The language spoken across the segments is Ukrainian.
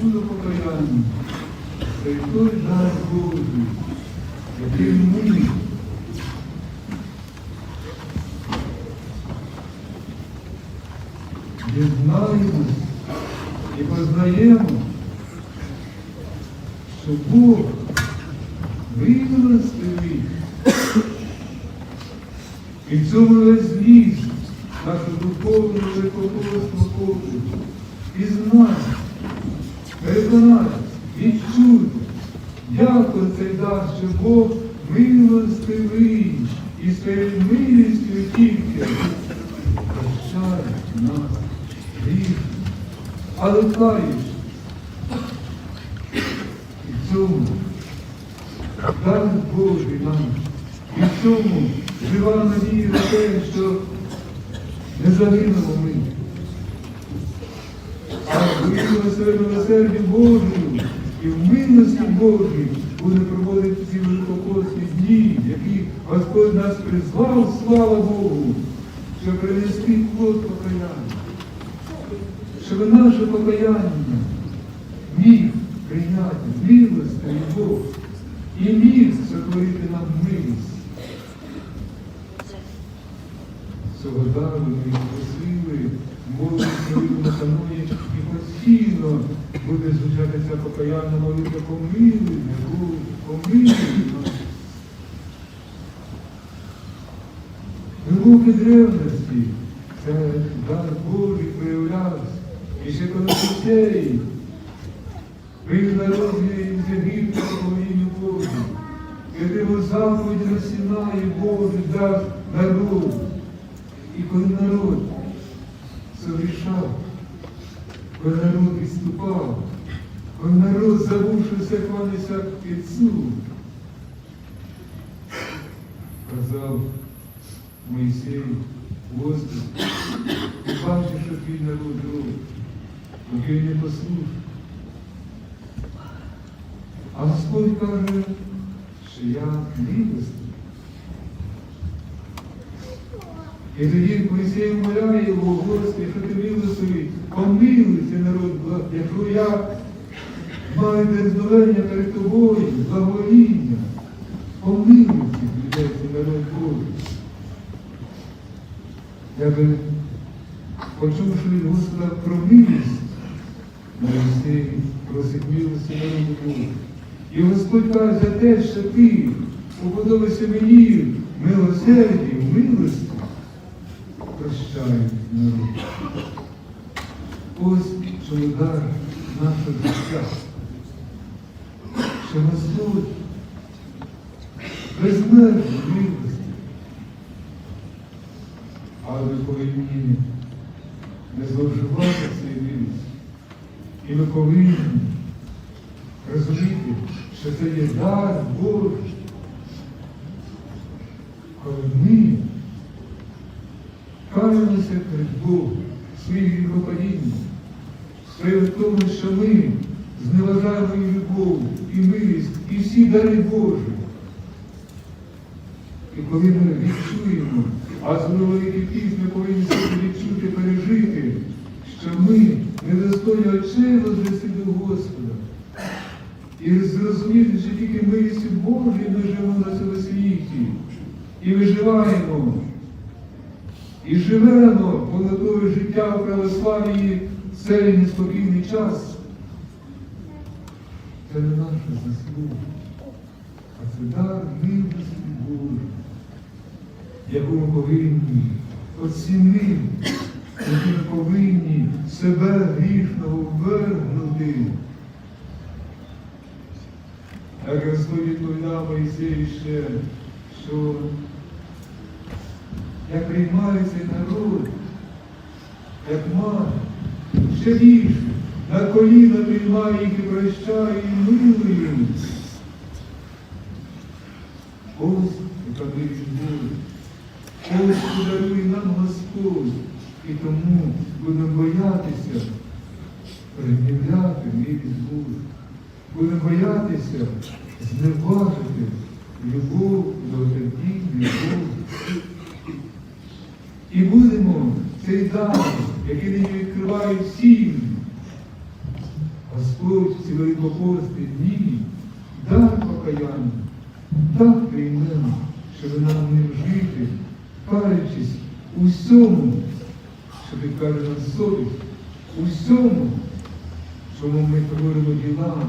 чудо покаяння та й той дар Божий, який ми дізнаємось і познаємо, що Бог вимилостивий. І в цьому весь зміст нашу духовну великопостну подвигу. І знати, переконатися, відчути, дякую цей дар, що Бог милостивий і своєю милістю тільки прощає нас гріх. Але каєш і цьому дар Божий нам. І в цьому жива надія на те, що не загинемо ми. А виявили себе милосерді Божою і в милості Божій буде проводити ці великопостні дні, які Господь нас призвав, слава Богу, щоб принести плод покаяння. Щоб наше покаяння міг прийняти милостивий Бог і міг сотворити нам милість. Цього дару ми просили, молитвою на каноні і постійно буде звучати ця покаянна молитва помилуй нас. Глибокі древності це дар Божий проявлявся. І ще коли Мойсей вивів народ з Єгипту по ім'ю Божу, і отримав заповідь на Сінаї Божий дав народу. І коли народ согрішав, коли народ відступав, коли народ забувши все кланявся Отцю, казав Моїсей, Господи, ти бачиш, що твій народ робить, який не послушний. А Господь каже, що я милостивий. І тоді Моїсей вмоляє його, Господи, що ти милостивий, помилуй цей народ, якщо я маю дерзновення перед тобою, благовоління, помилуй цих людей, цей народ Божий. Я би, почувши від Господа про милість, Моїсей просить милості народу Божу. І Господь каже, за те, що ти уподобався мені милосерді, милості, прощаю народ. Ось що удар нашого життя. Що Господь безмежно милості. Але ми повинні не зловживати цією милістю. І ми повинні розуміти, що це є дар Божий. Коли ми каємося перед Богом, своїх гріхопадіння, справа в тому, що ми зневажаємо любов, і милість, і всі дари Божі. І коли ми відчуємо, а з великий піс ми повинні відчути, пережити, що ми недостойні очей возвести до Господа. І зрозуміти, що тільки милістю Божою ми живемо на цьому світі. І виживаємо. І живемо повнотою життя у православії в цей неспокійний час. Це не наша заслуга, а це дар милості Божої, яку ми повинні оцінити, ми повинні себе грішного ввергнути. Як Господь відповідав Моїсею ще, що я приймаю цей народ, як мати, ще більше, на коліна приймаю їх і прощаю, і милую. Ось яка милість Божа. Ось що дарує нам Господь. І тому будемо боятися приміряти милість Божу. Будемо боятися зневажити любов, довгодійну любов. І будемо цей дар, який нині відкриває всім. Господь ці великопості дні дар покаяння так приймемо, щоб нам ним жити, каючись у всьому, що відкаже нас совість, у всьому, чому ми творимо діла,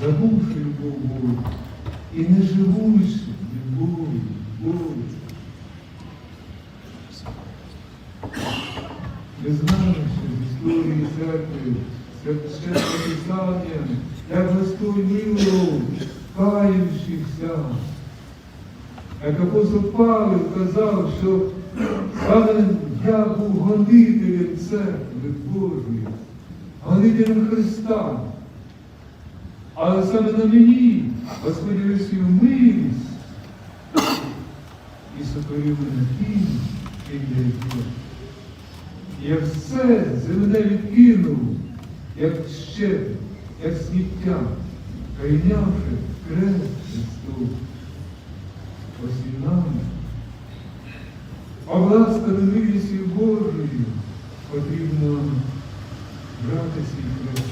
забувши любов і не живучи любов'ю Божу. Ми знаємо, що з історії церкви, священне писання, як Господь милував, каючихся. Як апостол Павел казав, що саме я був гонителем церкви Божої, гонителем Христа. Але саме на мені Господь свою милість і сотворив мене тим, чим я є. Я все земне відкинув, як ще, як сміття, прийнявши крест Христов. Ось і нам, обласканою милістю Божою, потрібно брати свій хрест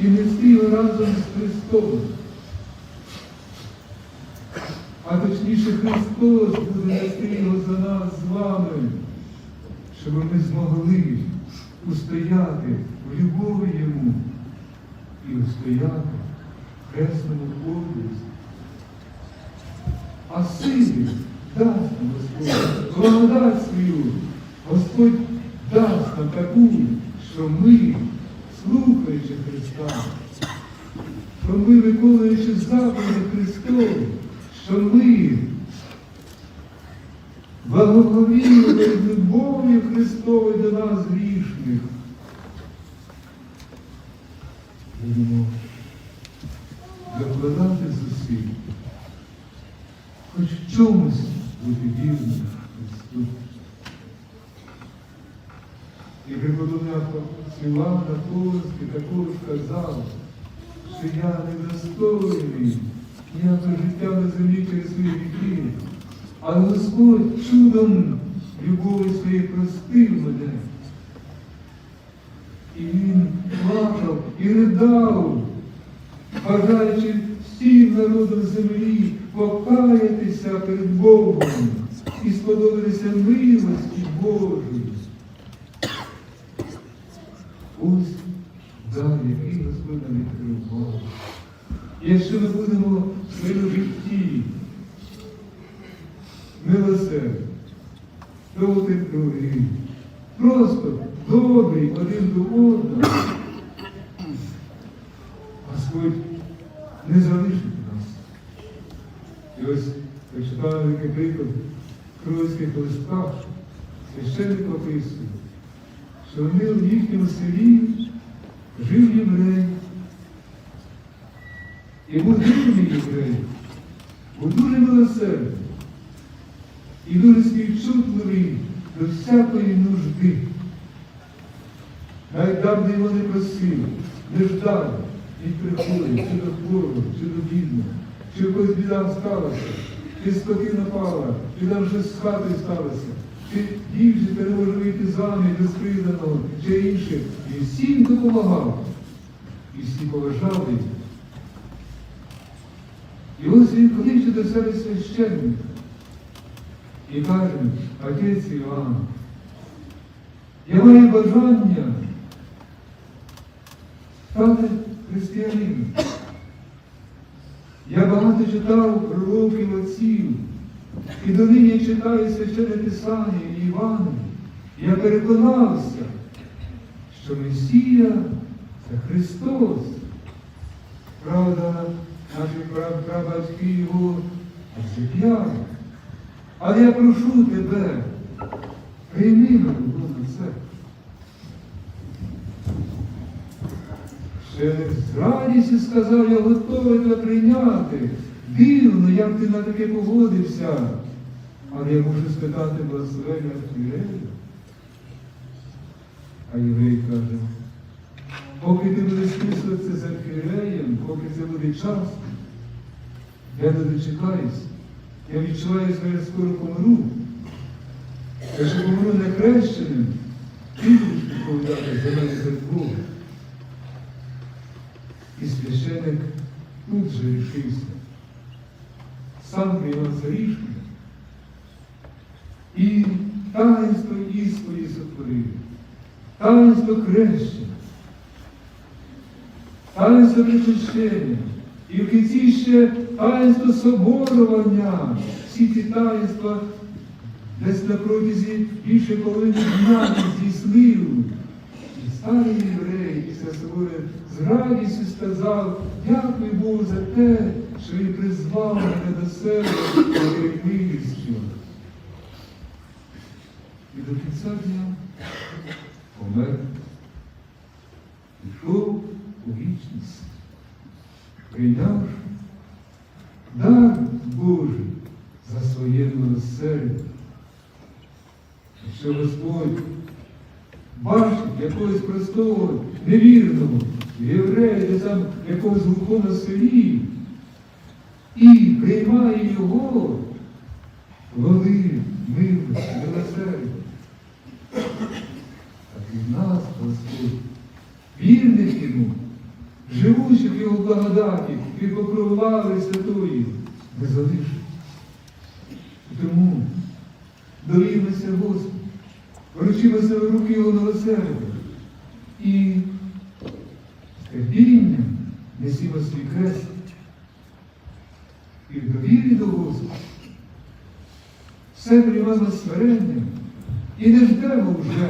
і нести його разом з Христом. А точніше Христос буде нести його за нас з вами щоб ми змогли устояти в любові Йому і устояти в хресному подвизі. А силі дасть нам Господь, благодать свою, Господь дасть нам таку, що ми, слухаючи Христа, що ми, виконуючи заповіді Христові, що ми благоговіли любов'ю Христовою до нас грішних. Будемо докладати зусиль, хоч в чомусь бути вірним Христу. І преподобний Іван Апостолський також казав, що я недостойний ніякого життя на землі через свої віки. Але Господь чудом любові своєї простив мене. І Він плакав і ридав, бажаючи всім народам землі покаятися перед Богом і сподобатися милості Божої. Ось дар, який Господь нам відкривав. Якщо ми будемо в своєму житті милосердний, довгий, просто добрий один до одного, Господь не залишить нас. І ось прочитали такий приклад в Кровських листах, священник описує, що вони в їхньому селі жив єврей. І був дивний єврей, був дуже милосердний і дуже співчутливий до всякої нужди. Там, де його не ждав, він приходить, чи до хворого, чи до бідного, чи в когось біда сталася, чи скотина пала, чи там щось з хатою сталося, чи дівчинка не може вийти заміж без приданого, чи інше. І всім допомагав. І всі поважали. І ось він кличе до себе священника і каже, отець Іван, я маю бажання стати християнином. Я багато читав пророків отців, і донині читаю священне Писання і Івана. Я переконався, що Месія це Христос. Правда, наші пра- прабатьки його зіп'яли. Але я прошу тебе, прийми мене на це. Ще з радістю сказав, я готовий тебе прийняти. Дивно, як ти погодився. Але я можу спитати благословення Архієрея. А єврей каже, поки ти будеш списуватися з архієреєм, поки це буде час, Я не дочекаюсь. Я відчуваю, що я скоро помру. Якщо помру не хрещеним, ти будеш відповідати за мене перед Богом. І священик тут же рішився. Сам це рішення. І таїнство ісповіді сотворив, таїнство хрещення, таїнство причащення, і в кінці ще таїнство соборування. Всі ці таїнства десь на протязі більше половини дня здійснив. Старий єврей після собою з радістю сказав, дякую Богу за те, що він призвав мене до себе своєю милістю. І до кінця дня помер. Пішов у вічність, прийнявши дар Божий за своє милосердя. Якщо Господь бачить якогось простого, невірного єврея, де там якогось глухого на селі, і приймає його, воли, милость, милосердя. Так і нас, Господь, вірних йому, живучих його благодаті, під покровами святої, не залишить. Тому довірмося Господу, вручимося в руки Його милосердя і з терпінням несімо свій крест і в Господа. Все приймемо смиренням і не ждемо вже.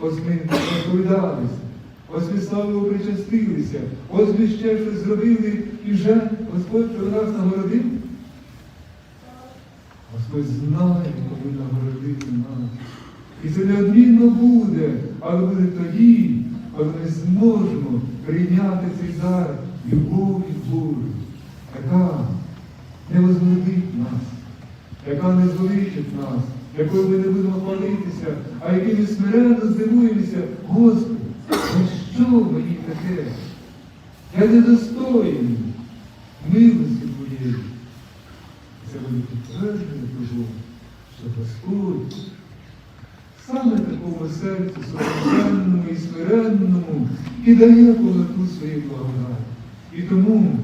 Ось ми розповідалися, ось ми славно причастилися, ось ми ще щось зробили і вже Господь про нас нагородив. Господь знає, коли нагородити нас. І це неодмінно буде, але буде тоді, коли ми зможемо прийняти цей дар любові Божої, яка не возвеличить нас, яка не звеличить нас, якою ми не будемо хвалитися, а якими ми смиренно здивуємося, Господи, за що мені таке? Я недостойний милості Твоєї. Це буде підтвердження того, що Господь саме такому серцю совершенному і смиренному і дає повноту своєї благодаті. І тому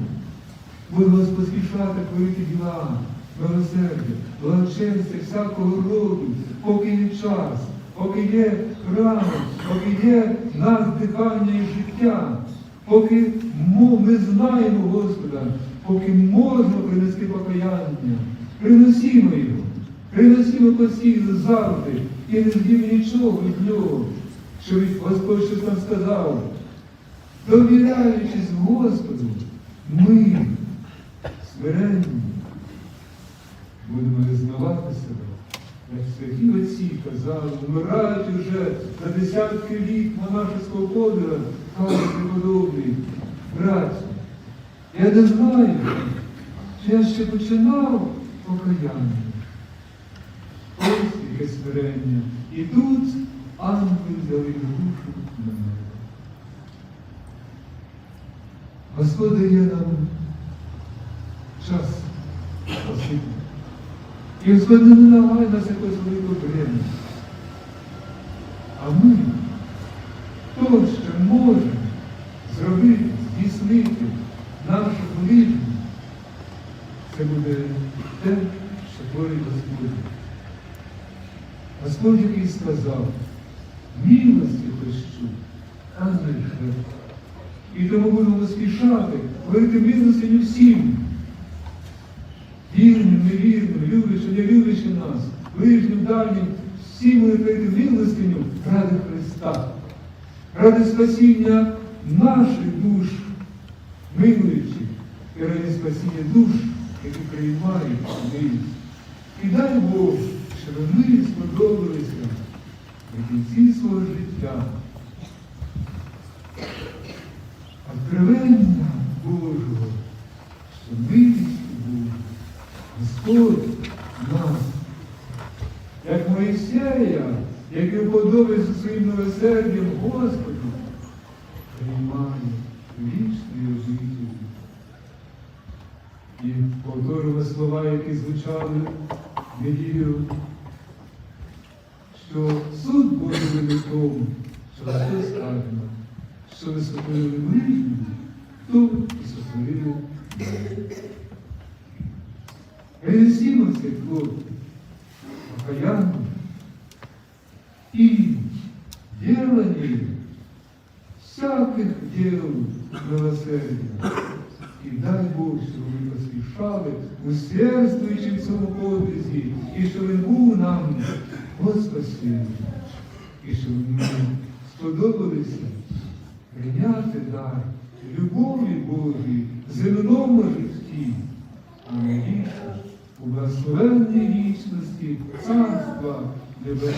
будемо поспішати творити діла, милосердя, благочестя всякого роду, поки є час, поки є храм, поки є нас дихання і життя, поки ми знаємо Господа, поки можна принести покаяння, приносімо його, приносімо постійно завжди і не ждімо нічого від нього, що Господь щось нам сказав. Довіряючись Господу, ми смиренні будемо визнавати себе, як святі отці казали, вмирають уже за десятки літ монашеського подвига, каже преподобний, браті, я не знаю, чи я ще починав покаяння. Ось яке смирення. І тут ангел взяли душу на мене. Господь дає нам час спасибі. І Господь не налагає нас якось велику бремя. А ми то, що можемо зробити, здійснити нашу ближню, це буде те, що творить Господь. Господь, який сказав, милості прощу, а не грех. І тому будемо поспішати, говорити милостиню всім. Вірним, невірним, люблячим, не люблячим нас, ближнім, дальнім, всі ми говорити милостиню ради Христа, ради спасіння наших душ, милуючих, і ради спасіння душ, які приймають милість. І дай Бог, щоб ми сподобалися на кінці свого життя. Откровення Божого, що милістю Божою Господь нас, як Моїсея, який уподобається своїм милосердям Господу, приймає вічною життю. і повторювали слова, які звучали в що суд Божий буде в тому, що Христос сказано, що ви сотворили мрію, то і сотворили мене. Перенесімо цей плод покаяння и делание всяких дел милосердя. І дай Щоб ви поспішали, усердствуючи в цьому подвизі, і щоб він був нам Господь, і щоб ми сподобалися прийняти дар любові Божої земному житті, а найбільше у благословенній вічності Царства Небесного.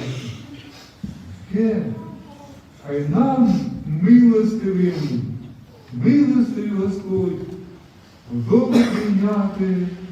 Таке, хай нам милостивим, милостивий Господь, Амінь.